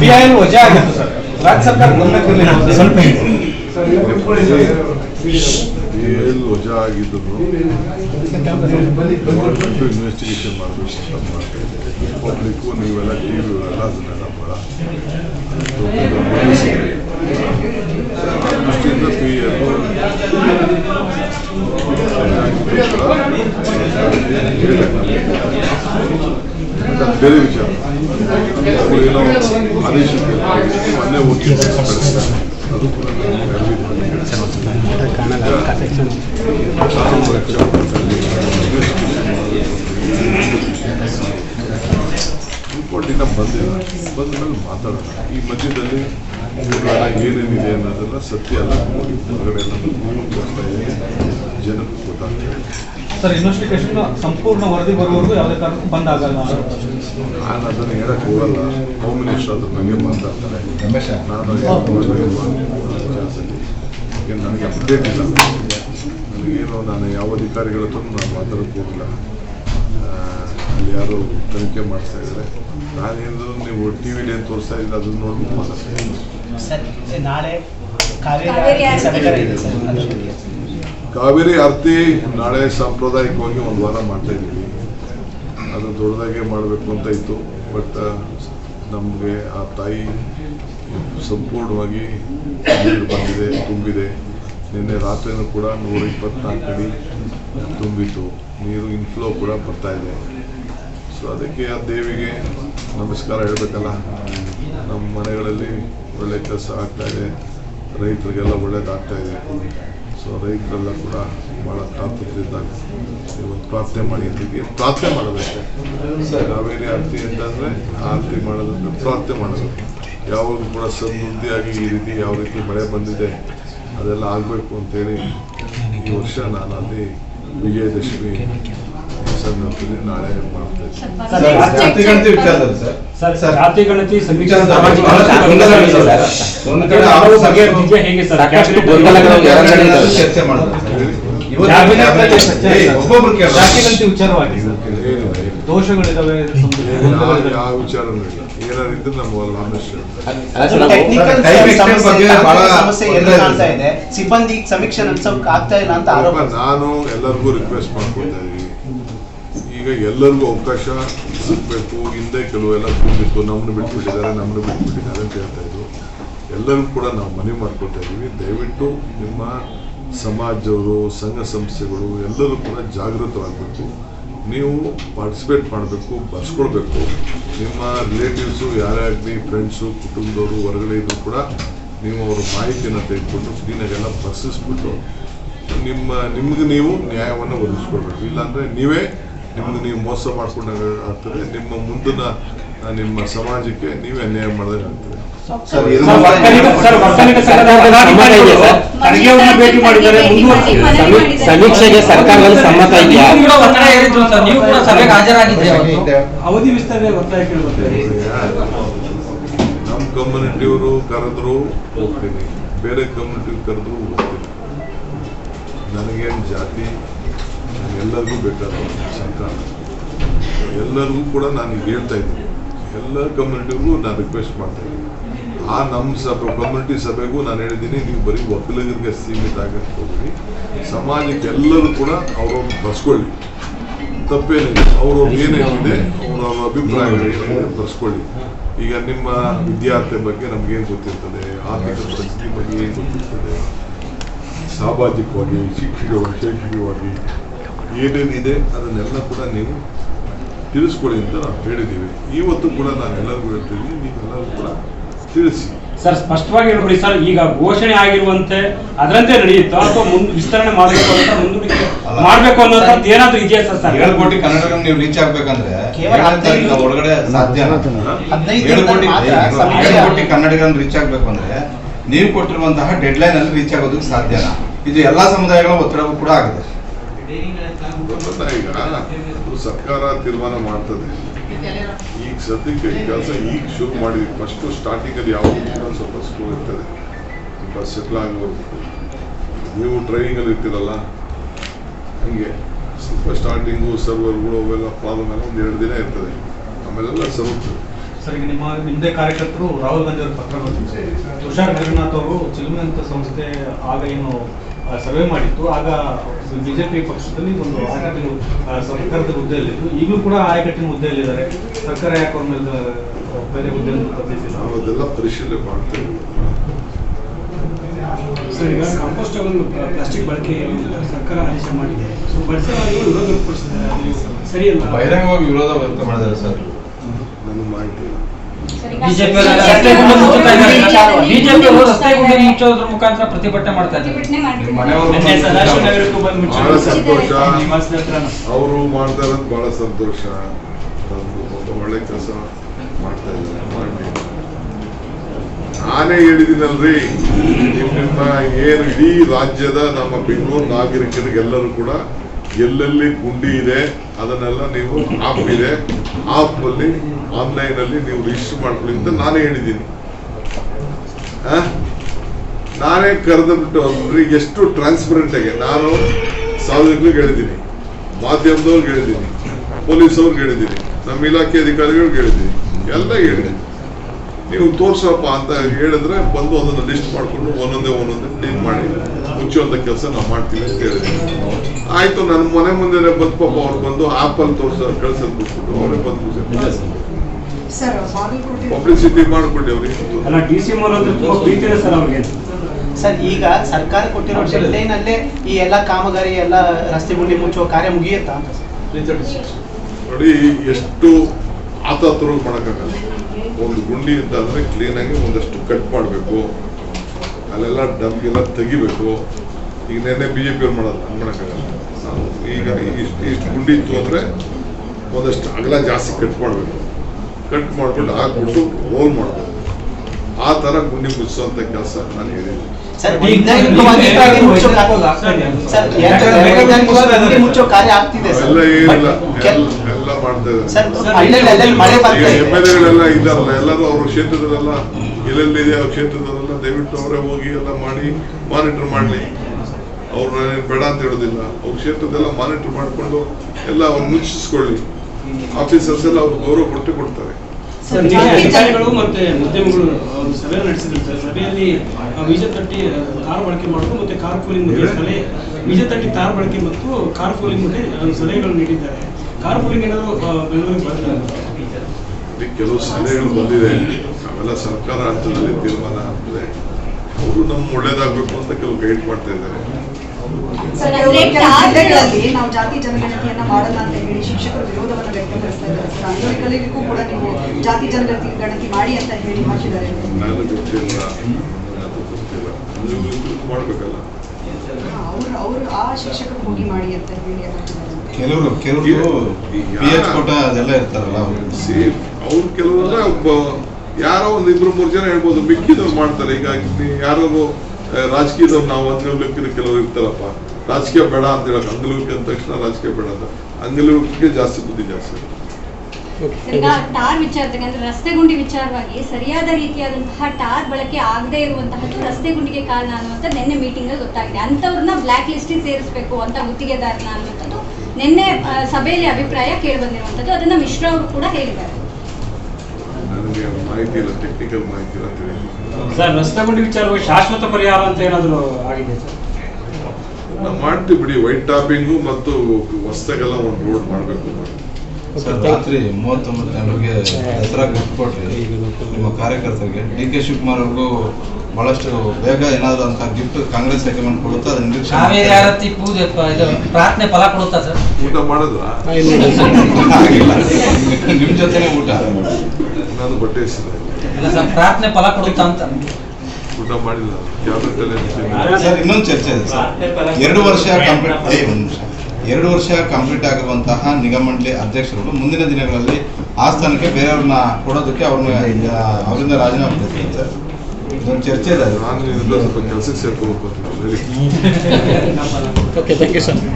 ಬಿಐಎಲ್ ವಜಾ ಆಗಿತ್ತು ಸರ್ ರಾಜ್ಯ ಸರ್ಕಾರ ಗಮನಕ್ಕಿರಲಿಲ್ಲ ಸ್ವಲ್ಪ ಎಲ್ ವಜಾ ಆಗಿದ್ದನ್ನು ಗೌರ್ಮೆಂಟ್ ಇನ್ವೆಸ್ಟಿಗೇಷನ್ ಮಾಡಬೇಕು ಅಂತ ಮಾಡ್ತಾ ಇದೆ ಪಬ್ಲಿಕ್ಕು ನೀವೆಲ್ಲ ಟಿ ವಿಗಳೆಲ್ಲ ಅದನ್ನೆಲ್ಲ ಭಾಳ ದೃಷ್ಟಿಯಿಂದ ಪಿ ಎಲ್ಲು ಬೇರೆ ವಿಚಾರ ಅವ್ರು ಏನೋ ಆದೇಶ ಮೊನ್ನೆ ಹೋಗಿ ಅದು ಕೂಡ ಇನ್ನೂ ಬಂದಿಲ್ಲ. ಬಂದ ಮೇಲೆ ಮಾತಾಡೋಣ ಈ ಮಧ್ಯದಲ್ಲಿ ಏನೇನಿದೆ ಅನ್ನೋದೆಲ್ಲ ಸತ್ಯ ಅಲ್ಲ ಹೊರಗಡೆ ಎಲ್ಲ ಬರ್ತಾ ಇದೆ ಜನಕ್ಕೆ ಗೊತ್ತಾಗ್ತದೆ ಸರ್ ಇನ್ವೆಸ್ಟಿಗೇಷನ್ ಸಂಪೂರ್ಣ ವರದಿ ಬರುವವರೆಗೂ ಯಾವುದೇ ಕಾರಣಕ್ಕೂ ಬಂದ್ ಆಗಲ್ಲ. ನಾನು ಅದನ್ನು ಹೇಳಕ್ ಹೋಗಲ್ಲ. ಹೋಮ್ ಮಿನಿಸ್ಟರ್ ಅದ್ರ ಬಗ್ಗೆ ಮಾತಾಡ್ತಾರೆ. ನಾನು ನನಗೆ ಅಪ್ಡೇಟ್ ಇಲ್ಲ. ನನಗೇನು ನಾನು ಯಾವ ಅಧಿಕಾರಿಗಳ ಹತ್ರ ನಾನು ಮಾತಾಡೋಕ್ಕೆ ಹೋಗಿಲ್ಲ. ಅಲ್ಲಿ ಯಾರು ತನಿಖೆ ಮಾಡ್ತಾ ಇದ್ದಾರೆ. ನಾನೇನು ನೀವು ಟಿ ವಿಲಿ ಏನು ತೋರಿಸ್ತಾ ಇದ್ರೆ ಅದನ್ನು ನೋಡಿ ಮಾತಾಡ್ತೀನಿ ನಾಳೆ ಕಾವೇರಿ ಆರ್ತಿ ನಾಳೆ ಸಾಂಪ್ರದಾಯಿಕವಾಗಿ ಒಂದು ವಾರ ಮಾಡ್ತಾ ಇದ್ದೀವಿ. ಅದು ದೊಡ್ಡದಾಗೆ ಮಾಡಬೇಕು ಅಂತ ಇತ್ತು. ಬಟ್ ನಮಗೆ ಆ ತಾಯಿ ಸಂಪೂರ್ಣವಾಗಿ ನೀರು ಬಂದಿದೆ ತುಂಬಿದೆ. ನಿನ್ನೆ ರಾತ್ರಿನೂ ಕೂಡ ನೂರ ಇಪ್ಪತ್ನಾಲ್ಕು ಅಡಿ ತುಂಬಿತ್ತು. ನೀರು ಇನ್ಫ್ಲೋ ಕೂಡ ಬರ್ತಾ ಇದೆ. ಸೊ ಅದಕ್ಕೆ ಆ ದೇವಿಗೆ ನಮಸ್ಕಾರ ಹೇಳಬೇಕಲ್ಲ. ನಮ್ಮ ಮನೆಗಳಲ್ಲಿ ಒಳ್ಳೆ ಕೆಲಸ ಆಗ್ತಾ ಇದೆ. ರೈತರಿಗೆಲ್ಲ ಒಳ್ಳೇದಾಗ್ತಾ ಇದೆ. ಸೊ ರೈತರೆಲ್ಲ ಕೂಡ ಭಾಳ ಕಾತುರದಿಂದ ಇವತ್ತು ಪ್ರಾರ್ಥನೆ ಮಾಡಿ. ಅಂತಿದ್ವಿ ಪ್ರಾರ್ಥನೆ ಸರ್. ಕಾವೇರಿ ಆರತಿ ಅಂತಂದರೆ ಆರತಿ ಮಾಡೋದಂದ್ರೆ ಪ್ರಾರ್ಥನೆ ಮಾಡೋದು ಯಾವಾಗಲೂ ಕೂಡ ಸಮೃದ್ಧಿಯಾಗಿ ಈ ರೀತಿ ಯಾವ ರೀತಿ ಮಳೆ ಬಂದಿದೆ ಅದೆಲ್ಲ ಆಗಬೇಕು ಅಂತೇಳಿ ಈ ವರ್ಷ ನಾನು ಅಲ್ಲಿ ವಿಜಯದಶಮಿ ಸಂದರ್ಭದಲ್ಲಿ ನಾಳೆ ಮಾಡ್ತಾ ಇದ್ದೀನಿ. ಯಾವ ವಿಚಾರನೂ ಇಲ್ಲ. ಏನಾದ್ರು ಇದ್ರೆ ನಮ್ಮ ಇದೆ. ಸಿಬ್ಬಂದಿ ಸಮೀಕ್ಷೆ ನಡೆಸೋಕೆ ಆಗ್ತಾ ಇಲ್ಲ ಅಂತ ಆರೋಪ. ನಾನು ಎಲ್ಲರಿಗೂ ರಿಕ್ವೆಸ್ಟ್ ಮಾಡ್ಕೊಳ್ತಾ ಈಗ ಎಲ್ಲರಿಗೂ ಅವಕಾಶ ಸಿಗಬೇಕು ಹಿಂದೆ ಕೆಲವೆಲ್ಲ ಕೂಗಿತ್ತು ನಮ್ಮನ್ನು ಬಿಟ್ಬಿಟ್ಟಿದ್ದಾರೆ ನಮ್ಮನ್ನು ಬಿಟ್ಬಿಟ್ಟಿದ್ದಾರೆ ಅಂತ ಹೇಳ್ತಾ ಇದ್ರು. ಎಲ್ಲರಿಗೂ ಕೂಡ ನಾವು ಮನವಿ ಮಾಡ್ಕೊಳ್ತಾ ಇದ್ದೀವಿ. ದಯವಿಟ್ಟು ನಿಮ್ಮ ಸಮಾಜವರು ಸಂಘ ಸಂಸ್ಥೆಗಳು ಎಲ್ಲರೂ ಕೂಡ ಜಾಗೃತರಾಗಬೇಕು ನೀವು ಪಾರ್ಟಿಸಿಪೇಟ್ ಮಾಡಬೇಕು, ಬರ್ಸ್ಕೊಳ್ಬೇಕು. ನಿಮ್ಮ ರಿಲೇಟಿವ್ಸು ಯಾರೇ ಆಗಲಿ ಫ್ರೆಂಡ್ಸು ಕುಟುಂಬದವರು, ಹೊರಗಡೆ ಇದ್ರು ಕೂಡ ನೀವು ಅವ್ರ ಮಾಹಿತಿಯನ್ನು ತೆಗೆದುಕೊಂಡು ಕ್ಲೀನಾಗೆಲ್ಲ ಬರ್ಸಿಸ್ಬಿಟ್ಟು ನಿಮ್ಮ, ನಿಮ್ಗೆ ನೀವು ನ್ಯಾಯವನ್ನು ಒದಗಿಸ್ಕೊಳ್ಬೇಕು. ಇಲ್ಲಾಂದರೆ ನೀವೇ ನಿಮ್ಗೆ ನೀವು ಮೋಸ ಮಾಡ್ಕೊಂಡಾಗ ಆಗ್ತದೆ. ನಿಮ್ಮ ಮುಂದಿನ ನಿಮ್ಮ ಸಮಾಜಕ್ಕೆ ನೀವೇ ಅನ್ಯಾಯ ಮಾಡಿದ್ರೆ ಆಗ್ತದೆ ಸಮೀಕ್ಷೆಗೆ ಸರ್ಕಾರದಲ್ಲಿ ಸಮ್ಮತ ಇದೆಯಾ? ಅವಧಿ ವಿಸ್ತರಣೆ ನಮ್ಮ ಕಮ್ಯುನಿಟಿಯವರು ಕರೆದ್ರು ಹೋಗ್ತೀನಿ. ಬೇರೆ ಕಮ್ಯುನಿಟಿ ಕರೆದ್ರು ಹೋಗ್ತೀನಿ. ನನಗೇನು ಜಾತಿ ಎಲ್ಲರಿಗೂ ಬೇಕಾದ ಸರ್ಕಾರ ಎಲ್ಲರಿಗೂ ಕೂಡ ನಾನು ಹೇಳ್ತಾ ಇದ್ದೀನಿ. ಎಲ್ಲ ಕಮ್ಯುನಿಟಿಗೂ ನಾನು ರಿಕ್ವೆಸ್ಟ್ ಮಾಡ್ತೀನಿ. ಆ ನಮ್ಮ ಸಭೆ ಕಮ್ಯುನಿಟಿ ಸಭೆಗೂ ನಾನು ಹೇಳಿದ್ದೀನಿ, ನೀವು ಬರೀ ಒಕ್ಕಲಿಗರಿಗೆ ಸೀಮಿತ ಆಗಕ್ಕೆ ಹೋಗಿ ಸಮಾಜಕ್ಕೆ ಎಲ್ಲರೂ ಕೂಡ ಅವ್ರವ್ರು ಬರ್ಸ್ಕೊಳ್ಳಿ. ತಪ್ಪೇನಿಲ್ಲ. ಅವ್ರವ್ರ ಏನೇನಿದೆ ಇದೆ ಅಭಿಪ್ರಾಯಗಳು ಏನಿದೆ ಬರ್ಸ್ಕೊಳ್ಳಿ. ಈಗ ನಿಮ್ಮ ವಿದ್ಯಾರ್ಥಿ ಬಗ್ಗೆ ನಮ್ಗೇನು ಗೊತ್ತಿರ್ತದೆ? ಆರ್ಥಿಕ ಪರಿಸ್ಥಿತಿ ಬಗ್ಗೆ ಏನು ಗೊತ್ತಿರ್ತದೆ? ಸಾಮಾಜಿಕವಾಗಿ, ಶಿಕ್ಷಕವಾಗಿ, ಶೈಕ್ಷಣಿಕವಾಗಿ ಏನೇನಿದೆ, ಅದನ್ನೆಲ್ಲ ಕೂಡ ನೀವು ತಿಳಿಸ್ಕೊಳ್ಳಿ ಅಂತ ನಾವು ಹೇಳಿದ್ದೀವಿ. ಇವತ್ತು ಕೂಡ ನಾನು ಎಲ್ಲರಿಗೂ ಹೇಳ್ತೀನಿ ನೀವೆಲ್ಲರೂ ಕೂಡ ತಿಳಿಸಿ. ಸರ್ ಸ್ಪಷ್ಟವಾಗಿ ಹೇಳ್ಬಿಡಿ ಸರ್ ಈಗ ಘೋಷಣೆ ಆಗಿರುವಂತೆ ಅದರಂತೆ ನಡೆಯುತ್ತೋ ಅಥವಾ ಮುಂದೆ ವಿಸ್ತರಣೆ ಮಾಡಬೇಕು ಅಂತ ಮುಂದೂಡಿಕೆ ಮಾಡಬೇಕು ಅನ್ನೋದು ಏನಾದ್ರೂ ಇದೆಯಾ ಸರ್ ಸರ್? ಏಳು ಕೋಟಿ ಕನ್ನಡಿಗರು ನೀವು ರೀಚ್ ಆಗ್ಬೇಕಂದ್ರೆ ಒಳಗಡೆ ಸಾಧ್ಯ. ಏಳು ಕೋಟಿ ಮಾತ್ರ ಏಳು ಕೋಟಿ ಕನ್ನಡಿಗರನ್ನು ರೀಚ್ ಆಗ್ಬೇಕು ಅಂದ್ರೆ ನೀವು ಕೊಟ್ಟಿರುವಂತಹ ಡೆಡ್ಲೈನ್ ಅಲ್ಲಿ ರೀಚ್ ಆಗೋದಕ್ಕೆ ಸಾಧ್ಯನಾ? ಇದು ಎಲ್ಲಾ ಸಮುದಾಯಗಳ ಒತ್ತಡವೂ ಕೂಡ ಆಗಿದೆ. ಈಗ ಸರ್ಕಾರ ತೀರ್ಮಾನ ಮಾಡ್ತದೆ. ಈಗ ಸದ್ಯಕ್ಕೆ ಈ ಕೆಲಸ ಈಗ ಶುರು ಮಾಡಿದ್ವಿ ಫಸ್ಟ್ ಸ್ಟಾರ್ಟಿಂಗ್ ಅಲ್ಲಿ ಯಾವ ಸ್ವಲ್ಪ ಸ್ಲೋ ಇರ್ತದೆ. ಸ್ವಲ್ಪ ಸೆಟ್ಲ್ ಆಗೋರ್ಬೇಕು ನೀವು ಟ್ರೈನಿಂಗ್ ಅಲ್ಲಿ ಇರ್ತೀರಲ್ಲ ಹಂಗೆ ಸ್ವಲ್ಪ ಸ್ಟಾರ್ಟಿಂಗು ಸರ್ವರ್ಗಳು ಅವೆಲ್ಲ ಪ್ರಾಬ್ಲಮ್ ಎಲ್ಲ ಒಂದು ಎರಡು ದಿನ ಇರ್ತದೆ. ಆಮೇಲೆಲ್ಲ ಸರುತ್ತೆ ಸರ್ ಈಗ ನಿಮ್ಮ ನಿಮ್ಮದೇ ಕಾರ್ಯಕರ್ತರು ರಾಹುಲ್ ಗಾಂಧಿ ಅವರು ಪತ್ರ ಬರ್ತೀವಿ ತುಷಾರ್ ಜಗನ್ನಾಥ್ ಅವರು ಚಿಲುಮೆ ಅಂತ ಸಂಸ್ಥೆ ಆಗ ಏನು ಸರ್ವೆ ಮಾಡಿತ್ತು. ಆಗ ಬಿಜೆಪಿ ಪಕ್ಷದಲ್ಲಿ ಒಂದು ಆಯಕಟ್ಟಿನ ಸರ್ಕಾರದ ಹುದ್ದೆಯಲ್ಲಿದ್ದು ಈಗಲೂ ಕೂಡ ಆಯಕಟ್ಟಿನ ಹುದ್ದೆಯಲ್ಲಿದ್ದಾರೆ. ಸರ್ಕಾರ ಯಾಕೆ ಅವ್ರ ಮೇಲೆ ಬೇರೆ ಹುದ್ದೆಯನ್ನು ಅದೆಲ್ಲ ಪರಿಶೀಲನೆ ಮಾಡ್ತೇವೆ. ಸರ್ ಈಗ ಕಂಪೋಸ್ಟಬಲ್ ಪ್ಲಾಸ್ಟಿಕ್ ಬಳಕೆ ಸರ್ಕಾರ ಆದೇಶ ಮಾಡಿದೆ. ಸೊ ಬಳಸುವಾಗ ವಿರೋಧ ವ್ಯಕ್ತಪಡಿಸಿದ್ದಾರೆ. ಸರಿಯಲ್ಲ. ಬಹಿರಂಗವಾಗಿ ವಿರೋಧ ವ್ಯಕ್ತ ಮಾಡಿದ್ದಾರೆ ಸರ್ ನಾನು ಮಾಹಿತಿ ಬಿಜೆಪಿ ರಸ್ತೆ ಗುಂಡಿ ಬಿಜೆಪಿ ಅವರು ರಸ್ತೆ ಗುಂಡಿ ಮುಚ್ಚೋದ್ರ ಮುಖಾಂತರ ಪ್ರತಿಭಟನೆ ಮಾಡ್ತಾ ಬಹಳ ಸಂತೋಷ. ಅವರು ಮಾಡ್ತಾ ಇರೋದು ಬಹಳ ಸಂತೋಷ. ಒಳ್ಳೆ ಕೆಲಸ ಮಾಡ್ತಾ ಇದ್ದಾರೆ. ಮಾಡಿ ನಾನೇ ಹೇಳಿದಿನಲ್ರಿ ನಿಮ್ಮ ಏನು ಇಡೀ ರಾಜ್ಯದ ನಮ್ಮ ಬೆಂಗಳೂರು ನಾಗರಿಕರಿಗೆಲ್ಲರೂ ಕೂಡ ಎಲ್ಲೆಲ್ಲಿ ಗುಂಡಿ ಇದೆ, ಅದನ್ನೆಲ್ಲ ನೀವು ಆಪ್ ಇದೆ. ಆಪ್ ಅಲ್ಲಿ ಆನ್ಲೈನ್ ಅಲ್ಲಿ ನೀವು ರಿಜಿಸ್ಟರ್ ಮಾಡ್ಕೊಳ್ಳಿ ಅಂತ ನಾನೇ ಹೇಳಿದ್ದೀನಿ? ನಾನೇ ಕರೆದು ಬಿಟ್ಟು ಅಂದ್ರೆ ಎಷ್ಟು ಟ್ರಾನ್ಸ್ಪರೆಂಟ್ ಆಗಿ, ನಾನು ಸಾರ್ವಜನಿಕರಿಗೆ ಹೇಳಿದ್ದೀನಿ. ಮಾಧ್ಯಮದವ್ರಿಗೆ ಹೇಳಿದ್ದೀನಿ. ಪೊಲೀಸವ್ರಿಗೆ ಹೇಳಿದ್ದೀನಿ. ನಮ್ಮ ಇಲಾಖೆ ಅಧಿಕಾರಿಗಳಿಗೆ ಹೇಳಿದ್ದೀನಿ. ಎಲ್ಲ ಹೇಳಿದ್ದೀನಿ. ನೀವು ತೋರ್ಸಪ್ಪ ಅಂತ ಹೇಳಿದ್ರೆ ಬಂದು ಅದನ್ನ ಲಿಸ್ಟ್ ಮಾಡ್ಕೊಂಡು ಒಂದೊಂದೇ ಒಂದೊಂದೇ ಕ್ಲೀನ್ ಮಾಡಿ ಮುಚ್ಚುವಂತ ಕೆಲಸ ನಾವು ಮಾಡ್ತೀವಿ ಅಂತ ಹೇಳಿದ್ದೀನಿ ಆಯ್ತು ನನ್ನ ಮನೆ ಮುಂದೆ ಬಂದು ಪಾಪ ಅವ್ರು ಬಂದು ಆಪಲ್ ತೋರ್ಸ ಕಳ್ಸೋದು ಬಿಟ್ಬಿಟ್ಟು ಅವರೇ ಬಂದು ಪಬ್ಲಿಸಿಟಿ ಮಾಡ್ಕೊಡಿ ಅವ್ರಿಗೆ. ಸರ್ ಅವ್ರಿಗೆ. ಸರ್ ಈಗ ಸರ್ಕಾರ ಕೊಟ್ಟಿರೋ ಡೆಡ್ಲೈನ್ ಅಲ್ಲೇ ಈ ಎಲ್ಲ ಕಾಮಗಾರಿ ಎಲ್ಲ ರಸ್ತೆ ಗುಂಡಿ ಮುಚ್ಚುವ ಕಾರ್ಯ ಮುಗಿಯುತ್ತಾ? ಅಂತ ನೋಡಿ ಎಷ್ಟು ಆತಾತುರ ಮಾಡೋಕ್ಕಾಗಲ್ಲ. ಒಂದು ಗುಂಡಿ ಅಂತ ಅಂದ್ರೆ ಕ್ಲೀನ್ ಆಗಿ ಒಂದಷ್ಟು ಕಟ್ ಮಾಡಬೇಕು. ಅಲ್ಲೆಲ್ಲ ಡಬ್ಗೆಲ್ಲ ತೆಗಿಬೇಕು. ಈಗ ನೆನ್ನೆ ಬಿ ಜೆ ಪಿ ಅವ್ರು ಮಾಡೋದು ಹಂಗ್ ಮಾಡೋಕ್ಕಾಗಲ್ಲ. ನಾವು ಈಗ ಇಷ್ಟು ಇಷ್ಟು ಗುಂಡಿ ಇತ್ತು ಅಂದ್ರೆ ಒಂದಷ್ಟು ಅಗಲ ಜಾಸ್ತಿ ಕಟ್ ಮಾಡಬೇಕು. ಕಟ್ ಮಾಡ್ಬಿಟ್ಟು ಹಾಕ್ಬಿಟ್ಟು ರೋಲ್ ಮಾಡಬೇಕು. ಆ ಥರ ಗುಂಡಿ ಮುಚ್ಚುವಂಥ ಕೆಲಸ ನಾನು ಹೇಳಿದ್ದೀನಿ. ಸರ್ ಎಲ್ಲ ಏನಿಲ್ಲ. ಎಲ್ಲ ಎಲ್ಲ ಮಾಡ್ತಾ ಇದ್ದಾರೆ. ಎಂ ಎಲ್ ಎಗಳೆಲ್ಲ ಇದ್ದಾರಲ್ಲ ಎಲ್ಲರೂ ಅವ್ರ ಕ್ಷೇತ್ರದಲ್ಲೆಲ್ಲ ಎಲ್ಲೆಲ್ಲಿದೆ ಅವ್ರ ಕ್ಷೇತ್ರದಲ್ಲೆಲ್ಲ ದಯವಿಟ್ಟು ಅವರೇ ಹೋಗಿ ಎಲ್ಲ ಮಾಡಿ ಮಾನಿಟರ್ ಮಾಡಲಿ. ಅವ್ರು ನಾನೇನು ಬೇಡ ಅಂತ ಹೇಳೋದಿಲ್ಲ. ಅವ್ರ ಕ್ಷೇತ್ರದೆಲ್ಲ ಮಾನಿಟರ್ ಮಾಡಿಕೊಂಡು ಎಲ್ಲ ಅವ್ರು ಮುಚ್ಚಿಸ್ಕೊಳ್ಳಿ ಆಫೀಸರ್ಸ್ ಎಲ್ಲ ಅವ್ರು ಗೌರವ ಕೊಟ್ಟು ಕೊಡ್ತಾರೆ. ಅಧಿಕಾರಿಗಳು ಮತ್ತೆ ಉದ್ಯಮಿಗಳು ಒಂದು ಸಭೆ ನಡೆಸಿದ್ರು ಸರ್. ಸಭೆಯಲ್ಲಿ ಬೀಜ ತಟ್ಟಿ ಕಾರ್ ಬಳಕೆ ಮಾಡೋದು ಮತ್ತೆ ಕಾರ್ ಕೂಲಿಂಗ್ ಬೀಜ ತಟ್ಟಿ ಕಾರ್ ಬಳಕೆ ಮತ್ತು ಕಾರ್ ಕೂಲಿಂಗ್ ಬಗ್ಗೆ ಒಂದು ಸಲಹೆಗಳು ನೀಡಿದ್ದಾರೆ. ಕೆಲವು ಸಲಹೆಗಳು ಬಂದಿದೆ. ಅವೆಲ್ಲ ಸರ್ಕಾರ ಹಂತದಲ್ಲಿ ತೀರ್ಮಾನ ಆಗ್ತದೆ ಅವರು ನಮ್ಗೆ ಒಳ್ಳೇದಾಗಬೇಕು ಅಂತ ಕೆಲವು ಗೈಡ್ ಮಾಡ್ತಾ ಇದ್ದಾರೆ. ನಾವು ಜಾತಿ ಜನಗಣತಿಯನ್ನ ಮಾಡಲ್ಲ ಅಂತ ಹೇಳಿ ಶಿಕ್ಷಕರ ವಿರೋಧವನ್ನು ವ್ಯಕ್ತಪಡಿಸ್ತಾ ಇದ್ದಾರೆ. ಅಂಗವಿಕಲರಿಗೂ ಕೂಡ ನೀವು ಜಾತಿ ಜನಗಣತಿ ಗಣತಿ ಮಾಡಿ ಅಂತ ಹೇಳಿ ಹಾಕಿದ್ದಾರೆ. ನಾನು ಗೊತ್ತಿಲ್ಲ. ಅದು ಗೊತ್ತಿಲ್ಲ. ಅದು ಮಾಡ್ಬೇಕಲ್ಲ. ಅವರು ಅವರು ಆ ಶಿಕ್ಷಕರು ಹೋಗಿ ಮಾಡಿ ಅಂತ ಹೇಳಿ ಕೆಲವರು ಕೆಲವರು ಪಿ ಎಚ್ ಕೋಟ ಅದೆಲ್ಲ ಇರ್ತಾರಲ್ಲ ಅವ್ರು. ಕೆಲವರೆಲ್ಲ ಒಬ್ಬ ಯಾರೋ ಒಂದ್ ಇಬ್ರು ಮೂರು ಜನ ಹೇಳ್ಬೋದು ಮಿಕ್ಕಿದವ್ರು ಮಾಡ್ತಾರೆ. ಈಗ ಯಾರು ರಾಜಕೀಯದವ್ರು ನಾವು ಅಂಗವಿಕಲ ಕೆಲವರು ಇರ್ತಾರಪ್ಪ. ರಾಜಕೀಯ ಬೇಡ ಅಂತ ಹೇಳಕ್ ಅಂಗವಿಕ ಅಂದ ತಕ್ಷಣ ರಾಜಕೀಯ ಬೇಡ ಅಂತ. ಅಂಗವಿಕಕ್ಕೆ ಜಾಸ್ತಿ ಬುದ್ಧಿ ಜಾಸ್ತಿ ಟಾರ್ ವಿಚಾರದಾಗ ಅಂದ್ರೆ ರಸ್ತೆ ಗುಂಡಿ ವಿಚಾರವಾಗಿ ಸರಿಯಾದ ರೀತಿಯಾದಂತಹ ಟಾರ್ ಬಳಕೆ ಆಗದೆ ಇರುವಂತಹದ್ದು ರಸ್ತೆ ಗುಂಡಿಗೆ ಕಾರಣ ಅನ್ನುವಂಥ ನಿನ್ನೆ ಮೀಟಿಂಗ್ ಅಲ್ಲಿ ಗೊತ್ತಾಗಿದೆ. ಅಂತವ್ರನ್ನ ಬ್ಲಾಕ್ ಲಿಸ್ಟಿಗೆ ಸೇರಿಸಬೇಕು ಅಂತ ಗುತ್ತಿಗೆದಾರನ ಅನ್ನುವಂಥದ್ದು ನಿನ್ನೆ ಸಭೆಯಲ್ಲಿ ಅಭಿಪ್ರಾಯ ಕೇಳಿ ಬಂದಿರುವಂಥದ್ದು ಅದನ್ನ ಮಿಶ್ರಾ ಅವರು ಕೂಡ ಹೇಳಿದ್ದಾರೆ. ಸರ್ ರಸ್ತೆ ಗುಂಡಿ ವಿಚಾರವಾಗಿ ಶಾಶ್ವತ ಪರಿಹಾರ ಅಂತ ಏನಾದ್ರು ಆಗಿದೆ ಸರ್? ನಾವು ಮಾಡ್ತೀವಿ ಬಿಡಿ. ವೈಟ್ ಟಾಪಿಂಗು ಮತ್ತು ಹೊಸದಾಗೆಲ್ಲ ಒಂದು ರೋಡ್ ಮಾಡಬೇಕು. ಸರ್ ರಾತ್ರಿ ಮೂವತ್ತೊಂಬತ್ತು ಜನರಿಗೆ ದಸರಾ ಗಿಫ್ಟ್ ಕೊಟ್ರಿ. ನಿಮ್ಮ ಕಾರ್ಯಕರ್ತರಿಗೆ ಡಿ ಕೆ ಶಿವಕುಮಾರ್ ಅವ್ರಿಗೂ ಬಹಳಷ್ಟು ಬೇಗ ಏನಾದ್ರು ಅಂತ ಗಿಫ್ಟ್ ಕಾಂಗ್ರೆಸ್ ಹೈಕಮಾಂಡ್ ಕೊಡುತ್ತಾ ಅದ ನಿರೀಕ್ಷೆ ಪೂಜೆ ಪ್ರಾರ್ಥನೆ ಫಲ ಕೊಡುತ್ತಾ ಸರ್? ಊಟ ಮಾಡುದು? ಆಗಿಲ್ಲ ನಿಮ್ ಜೊತೆನೆ ಊಟ. ನಾನು ಬಟ್ಟೆ ಇಲ್ಲ ಸರ್ ಪ್ರಾರ್ಥನೆ ಫಲ ಕೊಡುತ್ತಾ ಅಂತ. ಊಟ ಮಾಡಿಲ್ಲ. ಇನ್ನೊಂದು ಚರ್ಚೆ ಇದೆ ಸರ್. ಎರಡು ವರ್ಷ ಕಂಪ್ಲೀಟ್ ಒಂದ್ ನಿಮಿಷ. ಎರಡು ವರ್ಷ ಕಂಪ್ಲೀಟ್ ಆಗುವಂತಹ ನಿಗಮ ಮಂಡಳಿ ಅಧ್ಯಕ್ಷರು ಮುಂದಿನ ದಿನಗಳಲ್ಲಿ ಆ ಸ್ಥಾನಕ್ಕೆ ಬೇರೆಯವ್ರನ್ನ ಕೊಡೋದಕ್ಕೆ ಅವ್ರನ್ನ ಅವರಿಂದ ರಾಜೀನಾಮೆ ಕೊಡ್ತೀನಿ ಸರ್ ಇದೊಂದು ಚರ್ಚೆ ಇದೆ ಕೆಲಸಕ್ಕೆ ಸೇರ್ಕೋಬೇಕು